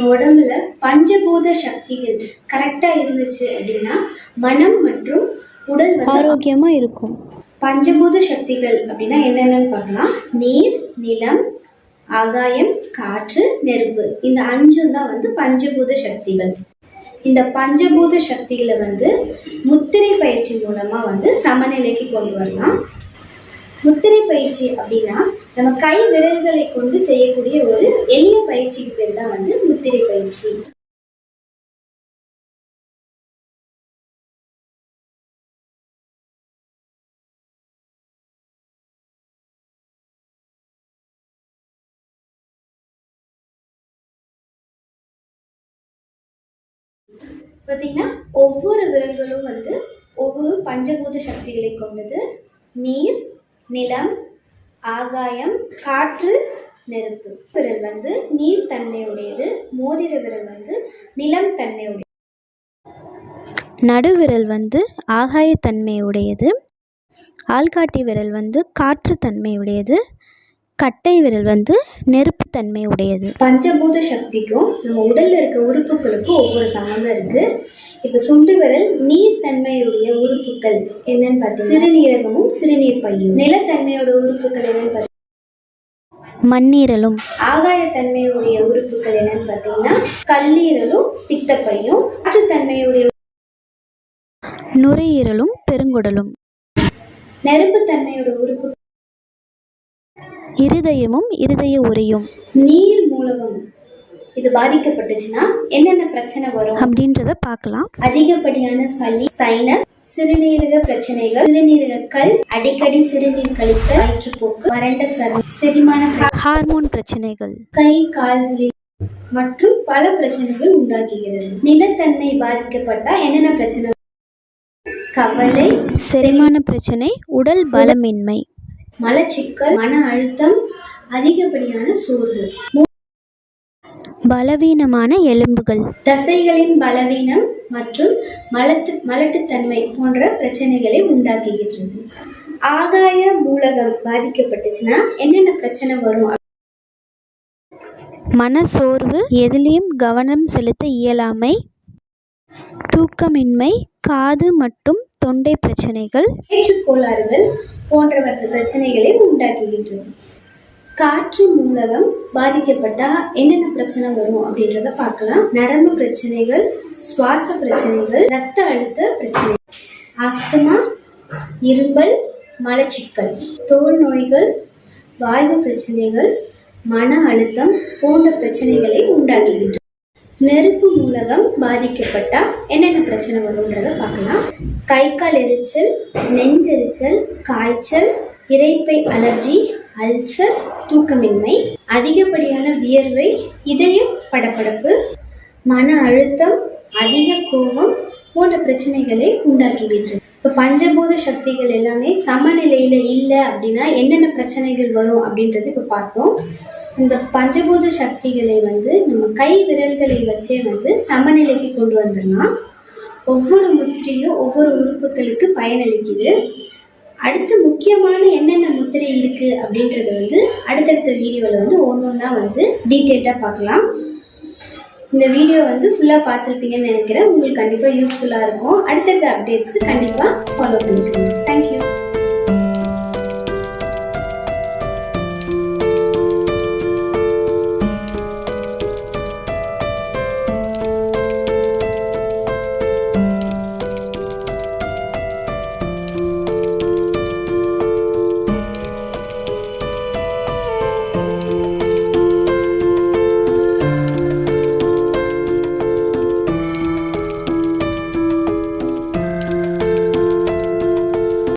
நம்ம உடம்புல பஞ்சபூத சக்திகள் கரெக்டா இருந்துச்சு அப்படின்னா மனம் மற்றும் உடல் வந்து ஆரோக்கியமாக இருக்கும். பஞ்சபூத சக்திகள் அப்படின்னா என்னென்னன்னு பார்க்கலாம். நீர் நிலம் ஆகாயம் காற்று நெருப்பு. இந்த அஞ்சும் தான் வந்து பஞ்சபூத சக்திகள். இந்த பஞ்சபூத சக்திகளை வந்து முத்திரை பயிற்சி மூலமா வந்து சமநிலைக்கு கொண்டு வரலாம். முத்திரை பயிற்சி அப்படின்னா நம்ம கை விரல்களை கொண்டு செய்யக்கூடிய ஒரு எளிய பயிற்சிக்கு பேர் தான் வந்து முத்திரை பயிற்சி. பார்த்தீங்கன்னா ஒவ்வொரு விரல்களும் வந்து ஒவ்வொரு பஞ்சபூத சக்திகளை கொண்டது நீர் நிலம் ஆகாயம் காற்று நெருப்பு. விரல் வந்து நீர் தன்மையுடையது மோதிர விரல் வந்து நிலம் தன்மையுடையது. நடுவிரல் வந்து ஆகாயத்தன்மை உடையது ஆள்காட்டி விரல் வந்து காற்று தன்மையுடையது. கட்டை விரல் வந்து நெருப்புத்தன்மை உடையது பஞ்சபூத சக்திக்கும் நம்ம உடலில் இருக்க உறுப்புகளுக்கும் ஒவ்வொரு சம்மந்தம் இருக்குது இப்ப சுண்டு விரல் நீர் தன்மையுடைய உறுப்புகள் என்னன்னு பார்த்தீங்கன்னா சிறுநீரகமும் சிறுநீர் பையும். நிலத்தன்மையோட உறுப்புகள் என்னன்னு பார்த்தீங்கன்னா மண்ணீரலும். ஆகாயத்தன்மையுடைய உறுப்புகள் என்னன்னு பார்த்தீங்கன்னா கல்லீரலும் பித்தப்பையும் காற்றுத்தன்மையுடைய நுரையீரலும் பெருங்குடலும். நெருப்புத்தன்மையோட உறுப்பு இருதயமும் இருதய உரையும் நீர் மூலகம் இது பாதிக்கப்பட்டுச்சுன்னா என்னென்ன பிரச்சனை வரும்? அப்படின்றத பார்க்கலாம். அதிகப்படியான சளி சைனஸ் சிறுநீரக பிரச்சனைகள் சிறுநீரக கல் அடிக்கடி சிறுநீர் கழித்தல் வயிற்றுப்போக்கு வறண்ட சர்மம் செரிமான ஹார்மோன் பிரச்சனைகள். கை கால்களில் மற்றும் பல பிரச்சனைகள் உண்டாக்குகிறது. நிலத்தன்மை பாதிக்கப்பட்டா என்னென்ன பிரச்சனை கவலை செரிமான பிரச்சனை உடல் பலமின்மை. மலச்சிக்கல் மன அழுத்தம் அதிகப்படியான சோர்வு. பலவீனமான எலும்புகள். தசைகளின் பலவீனம் மற்றும் மலத்து மலட்டுத்தன்மை போன்ற பிரச்சனைகளை உண்டாக்குகின்றது ஆகாய மூலகம் பாதிக்கப்பட்டுச்சுன்னா என்னென்ன பிரச்சனை வரும்? மனசோர்வு எதிலையும் கவனம் செலுத்த இயலாமை தூக்கமின்மை காது மற்றும் தொண்டை பிரச்சனைகள். கோளாறுகள் போன்றவற்ற பிரச்சனைகளை உண்டாக்குகின்றது. காற்று மூலகம் பாதிக்கப்பட்டா என்னென்ன பிரச்சனை வரும் அப்படின்றத பார்க்கலாம். நரம்பு பிரச்சனைகள் சுவாச பிரச்சனைகள் ரத்த அழுத்த பிரச்சனை ஆஸ்துமா இரும்பல் மலச்சிக்கல் தோல் நோய்கள் வாய்வு பிரச்சனைகள் மன அழுத்தம் போன்ற பிரச்சனைகளை உண்டாக்குகின்றன நெருப்பு மூலகம் பாதிக்கப்பட்டா என்னென்ன பிரச்சனை வரும்ன்றத பார்க்கலாம். கை கால் எரிச்சல் நெஞ்செரிச்சல் காய்ச்சல் இரைப்பை அலர்ஜி அல்சர் தூக்கமின்மை அதிகப்படியான வியர்வை இதய படப்படப்பு மன அழுத்தம் அதிக கோபம் போன்ற பிரச்சனைகளை உண்டாக்கிவிட்டு இப்போ பஞ்சபூத சக்திகள் எல்லாமே சமநிலையில் இல்லை அப்படின்னா என்னென்ன பிரச்சனைகள் வரும் அப்படின்றது இப்போ பார்த்தோம். இந்த பஞ்சபூத சக்திகளை வந்து நம்ம கை விரல்களை வச்சே வந்து சமநிலைக்கு கொண்டு வந்துடலாம். ஒவ்வொரு முத்திரையும் ஒவ்வொரு உறுப்புகளுக்கு பயனளிக்குது. அடுத்து முக்கியமான என்னென்ன முத்திரை இருக்குது அப்படின்றத வந்து அடுத்தடுத்த வீடியோவில் வந்து ஒன்று ஒன்றா வந்து டீட்டெயில்டாக பார்க்கலாம். இந்த வீடியோ வந்து ஃபுல்லாக பார்த்துருப்பீங்கன்னு நினைக்கிறேன். உங்களுக்கு கண்டிப்பாக யூஸ்ஃபுல்லாக இருக்கும். அடுத்தடுத்த அப்டேட்ஸ்க்கு கண்டிப்பாக ஃபாலோ பண்ணிக்கிறேன் தேங்க்யூ